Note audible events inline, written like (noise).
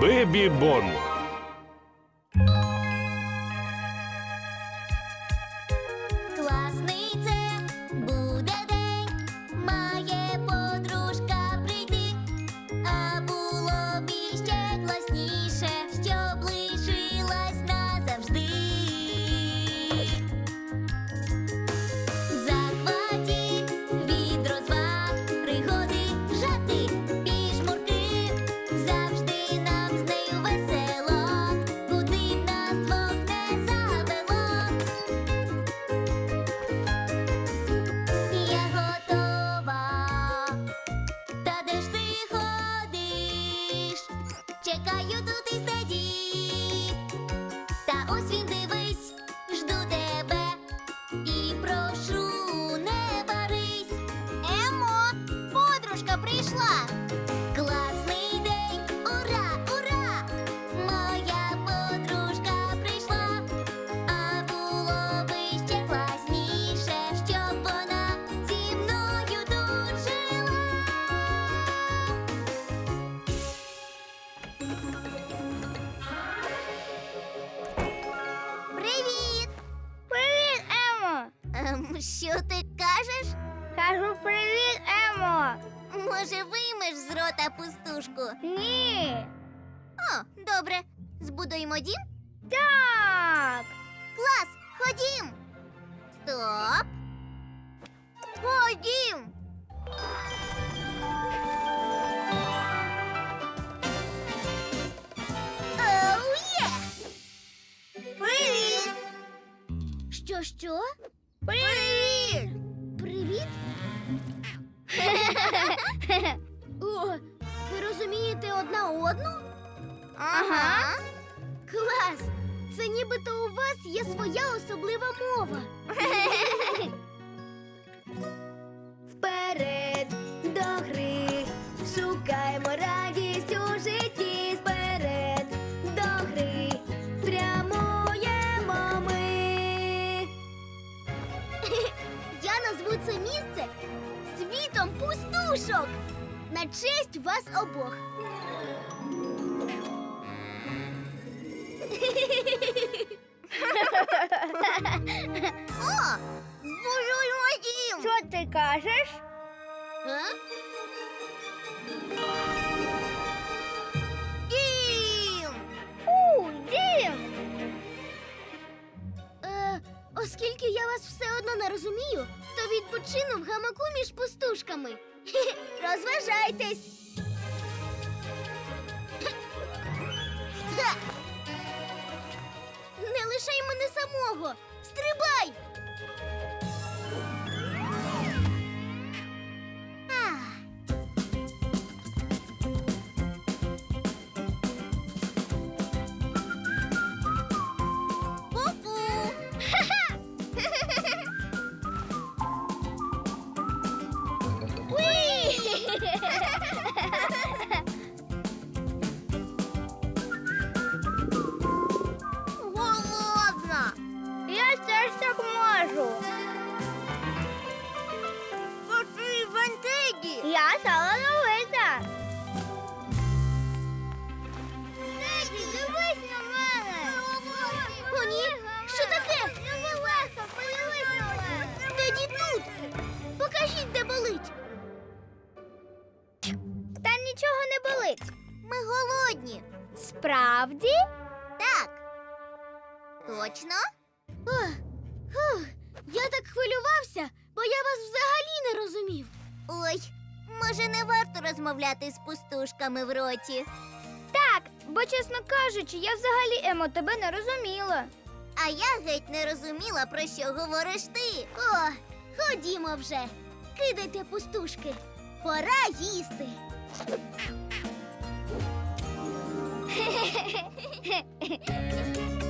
Бебі Бон. Чекаю тут і тоді. Що ти кажеш? Кажу привіт, Емо! Може, виймеш з рота пустушку? Ні! О, добре. Збудуємо дім? Так! Клас, ходім. Стоп. Ходім. Оу, є! Привіт! Що, що? Привіт! Привіт? (laughs) О, ви розумієте одна одну? Ага. Клас! Це нібито у вас є своя особлива мова. (laughs) Вперед до гри, шукаємо радість у житті. Вперед до гри, прямуємо ми. (laughs) Назву це місце світом пустушок на честь вас обох. О, збудуємо дім! Що ти кажеш? А? Дім! У, дім! Е, оскільки я вас все одно не розумію, відпочину в гамаку між пустушками. (laughs) Розважайтесь. Не лишай мене самого. Стрибай. Я талановита. Теді, Дивись на мене. О, ні. Що таке? Теді тут. Покажіть, де болить. Та нічого не болить. Ми голодні. Справді? Так. Точно? Ох, фух, я так хвилювався, бо я вас взагалі не розумів. Ой, може, не варто розмовляти з пустушками в роті. Так, бо чесно кажучи, я взагалі Емо тебе не розуміла. А я геть не розуміла, про що говориш ти. О, ходімо вже. Кидайте пустушки. Пора їсти. (laughs)